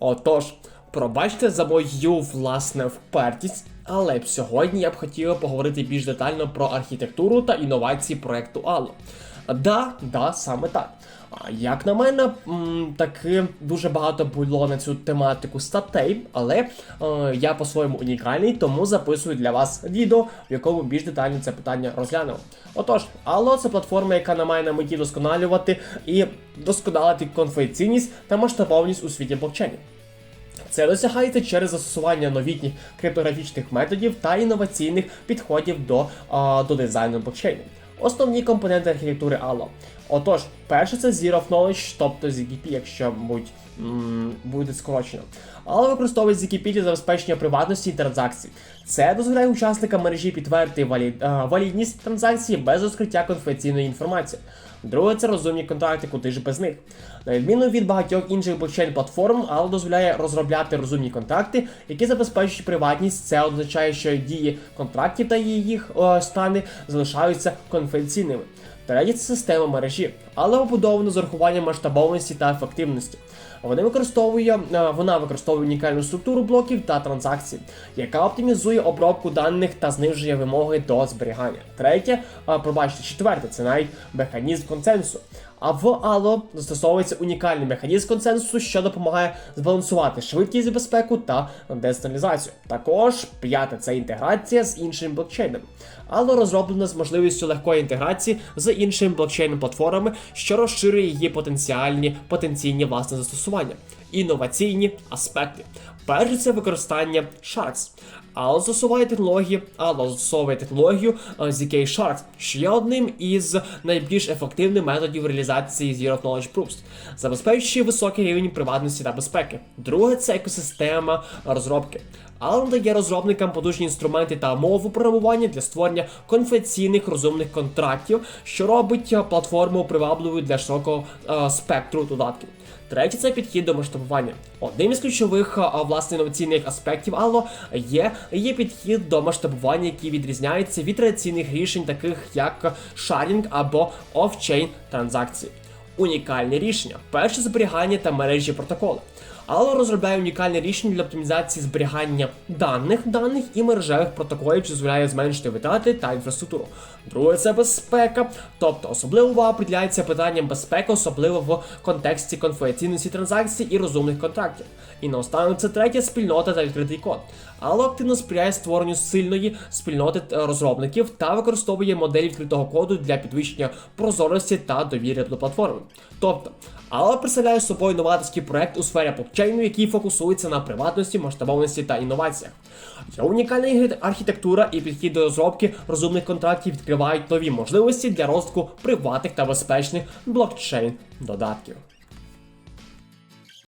Отож, пробачте за мою власне впертість, але сьогодні я б хотів поговорити більш детально про архітектуру та інновації проекту Allo. Да, да, саме так. Як на мене, таки дуже багато було на цю тематику статей, але е, я по-своєму унікальний, тому записую для вас відео, в якому більш детально це питання розглянемо. Отож, Allo – це платформа, яка не має на меті досконалювати і досконалити конфіденційність та масштабованість у світі блокчейнів. Це досягається через застосування новітніх криптографічних методів та інноваційних підходів до, а, до дизайну блокчейну. Основні компоненти архітектури Allo. Отож, перше це Zero of Knowledge, тобто ZKP, якщо будь, буде скорочено. Allo використовує ZKP для забезпечення приватності транзакцій. Це дозволяє учасникам мережі підтвердити валі, а, валідність транзакції без розкриття конфіденційної інформації. Друге, це розумні контракти, куди ж без них. На відміну від багатьох інших блокчейн-платформ, Allo дозволяє розробляти розумні контракти, які забезпечують приватність. Це означає, що дії контрактів та їх е, стани залишаються конфіденційними. Третє це система мережі, але побудована з урахуванням масштабованості та ефективності. Вони використовує, е, вона використовує унікальну структуру блоків та транзакцій, яка оптимізує обробку даних та знижує вимоги до зберігання. Третє, е, пробачте, четверте, це навіть механізм консенсусу. А в Allo застосовується унікальний механізм консенсусу, що допомагає збалансувати швидкість безпеку та децентралізацію. Також п'яте це інтеграція з іншими блокчейнами. Allo розроблена з можливістю легкої інтеграції з іншими блокчейн-платформами, що розширює її потенціальні потенційні власне застосування. Інноваційні аспекти. Перше це використання Sharks. Allo застосовує технології, Allo застосовує технологію е, ZK Sharks, що є одним із найбільш ефективних методів реалізації Zero Knowledge Proofs, забезпечуючи високий рівень приватності та безпеки. Друге це екосистема розробки. Allo дає розробникам потужні інструменти та мову програмування для створення конфіденційних розумних контрактів, що робить е, платформу привабливою для широкого е, спектру додатків. Третє це підхід до масштабування. Одним із ключових власне інноваційних аспектів Allo є, є підхід до масштабування, який відрізняється від традиційних рішень, таких як шарінг або офчейн транзакції. Унікальні рішення. Перше зберігання та мережі протоколи. Allo розробляє унікальне рішення для оптимізації зберігання даних, даних і мережевих протоколів, що дозволяє зменшити витрати та інфраструктуру. Друге це безпека, тобто особлива увага приділяється питанням безпеки, особливо в контексті конфіденційності транзакцій і розумних контрактів. І наостанок це третє спільнота та відкритий код. Allo активно сприяє створенню сильної спільноти е, розробників та використовує моделі відкритого коду для підвищення прозорості та довіри до платформи. Тобто, Allo представляє собою новаторський проект у сфері блокчейну, який фокусується на приватності, масштабованості та інноваціях. Ця унікальна архітектура і підхід до розробки розумних контрактів відкривають нові можливості для розвитку приватних та безпечних блокчейн додатків.